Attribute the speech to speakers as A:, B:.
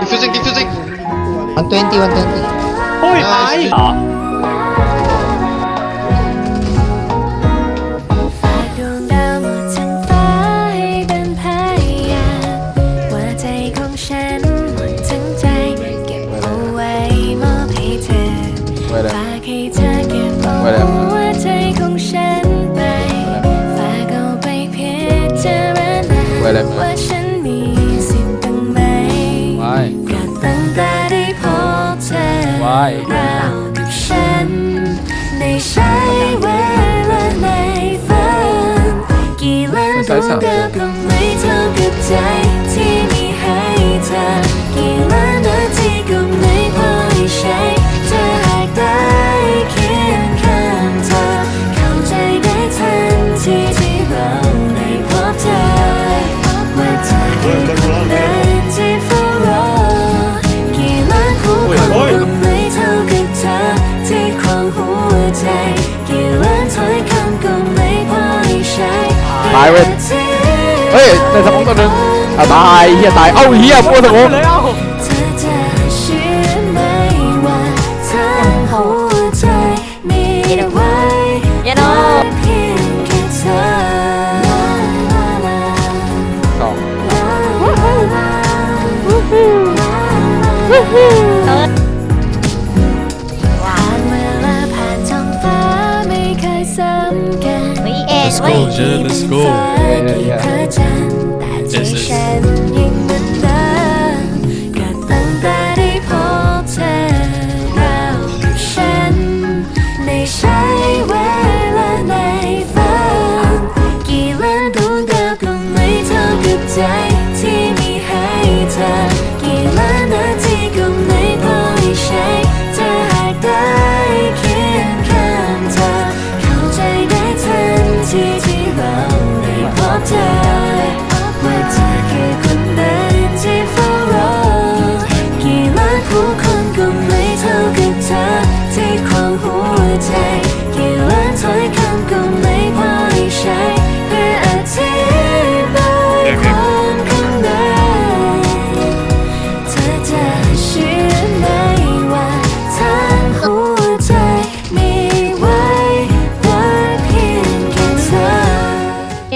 A: diffusing diffusing
B: วันเทนตี้วันเทนตี้
C: โอ้ยตายเหรอ
D: ฝากดวงดาวหมดทั้งฟ้าให้เป็นพยานว่าใจของฉันหมดทั้งใจเก็บเอาไว้มอบให้เธอ
E: ไว้แล้ว
D: ฝากให้เธอเก็บเอา
E: ไว้แล้ว
D: หัวใจของฉันไปฝากเอาไปพิจารณา
E: ไว้แล้ว
D: ว่าฉัน เรากับฉันได้ใช้เวลาในฝันกี่ล้านดวงดาวก็ไม่
E: ตายเว้ย เฮ้ยในสมองตัวหนึ่งอะตายเฮียตาย เอ้าเฮียปวดสมอง
C: เลยเอ้า
D: เธอจะเชื่อไหมว่าทั้งหัวใจมีไว้
F: อย่าโน
D: เพียงแค่เธอ
E: สอง
D: ผ่
F: Let's go
D: yeah Let's go yeah yeah yeah This is ใจ would take you